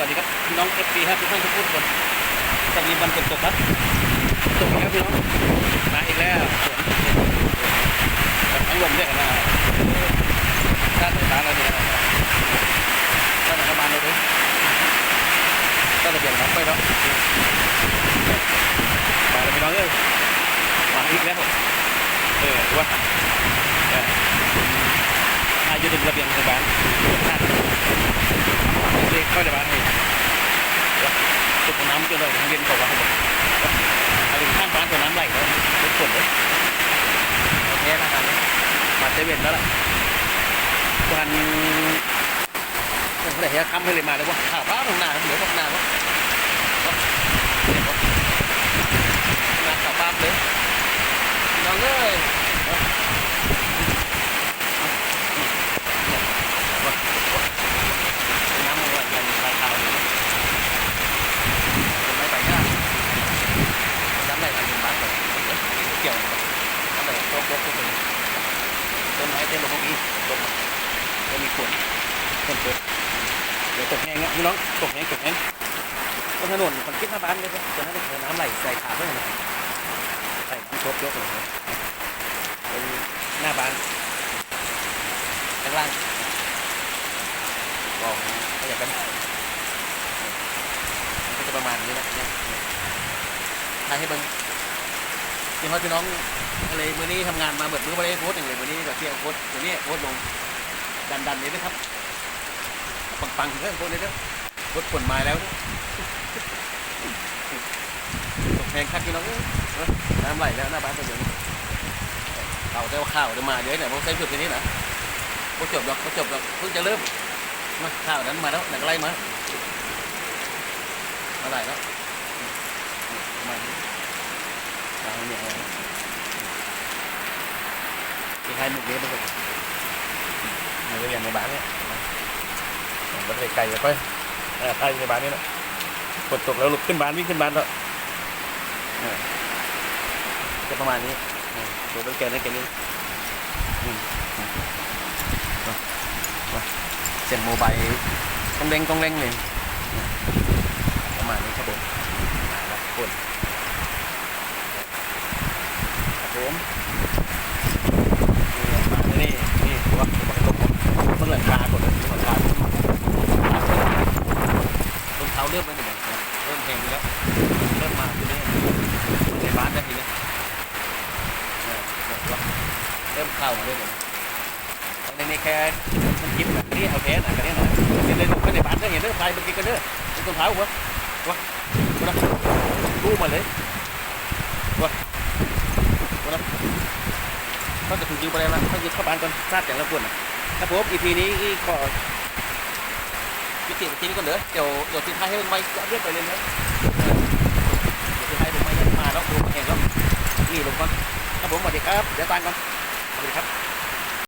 วัสดีครับน้องเอฟซีครับทุกท่านทุกคนตอนนี้วันฝนตกครับตกอีกแล้วพี่น้องมาอีกแล้วสวนทั้งลมเนี่ยกันนะชาติตาเราเนี่ยชาติประมาณเลยก็ระเบียงน้ำไปแล้วมาเลยพี่น้องเอ้ยมาอีกแล้วเออว่าอายุถึงระเบียงในบ้านเด็กเข้าเลยจุดน้างเย็น กว่าเขาบอกอะไรข้างบ้านตัวน้ำไหลแล้วทุกคนเลยโอเคนะครับมาเซเว่นแล้วล่ะวันเดี๋ยวทำให้เลยมาเลยว่าข่าวบ้าตรงหน้าเหลือตรงหน้าวะหน้าข่าวบ้าเลยน้องเอ้ย น้ำมันมันมันขาวๆเลยเป็นไม้ใบหญ้าน้ำไหลมันเป็นบ้านแบบเกี่ยวน้ำไหลโต๊ะโต๊ะทุกคนต้นไม้เต็มเลยพวกนี้ลมก็มีขวดต้นเปิดเดี๋ยว ตกแห้งอะพี่น้องตกแห้งตกแห้งบนถนนคนคิดหน้าบ้านเลยครับตอนนั้นเป็นน้ำไหลใส่ขาด้วยนใส่น้ำโต๊ะยกเลยเป็นหน้าบ้านข้างล่างกองขยับกันมันก็จะประมาณนี้นะเนี่ยถ่ายให้เบิ้งพี่พ่อพี่น้องอะไรมือนี้ทำงานมาเบิดมือไปได้โพสต์อย่างเลยมือนี้ก็เที่ยวโพสตัวนี้โพสลงดันดันเลยนะครับ ปังเรื่องโพสต์เลยเด้อโพสต์ผลมาแล้วตกแพงคักพี่น้องเอ้ยน้ำไหลแล้วหน้าบ้านตัวเดียวนี้เอาแต่ว่าข้าวเดี๋ยวมาเดี๋ยวเนี่ยผมใส่ชุดตัวนี้นะพอจบดอกพอจบดอกเพิ่งจะเริ่มมาข้าวนั้นมาแล้วหนังไล่มามาไหลแล้วมาตามเนี่ยที่ให้หมุกเลี้ไปก่อนมันก็ย่างในบ้านเนี่ย มันเลยไกลไปค่อยใช่ในบ้านนี่นะฝนตกแล้วลุกขึ้นบ้านวิ่งขึ้นบ้านแล้วจะประมาณนี้ตัวเป็นแกนได้แกนี้เสียงโมบายกองเด้งกองเด้งเลยประมาณนี้ครับผมมาแล้วคนครับผมนี่มาที่นี่นี่ตัวตัวตกเพิ่งหลังคากดเลยหลังคารองเท้าเริ่มแล้วเนี่ย เห้งแล้วเริ่มมาทีนี้ในบ้านได้ทีนี้เริ่มเข้ามาเรื่อยๆในนี้แค่มันคิดแบบนี้เอาแค่ไหนกันเนี่ยนะเห็นเลยดูไปในบ้านก็เห็นเด้อไฟเมื่อกี้ก็เด้อเป็นต้นเท้าวะวะวะกู้มาเลยวะวะเขาจะถูกยิงไปแล้วนะเขายิงเข้าบ้านก่อนทราบอย่างละคนนะครับผมอีพีนี้ก็ วิธีทีนี้ก็เหลือเดี๋ยวเดี๋ยวทีท้ายให้มันไม่เรียบไปเลยนะเดี๋ยวทีท้ายลงไม่มาแล้วดูมาแข่งแล้วนี่ลงก่อนครับผมสวัสดีครับเดี๋ยวตามก่อนสวัสดีครับ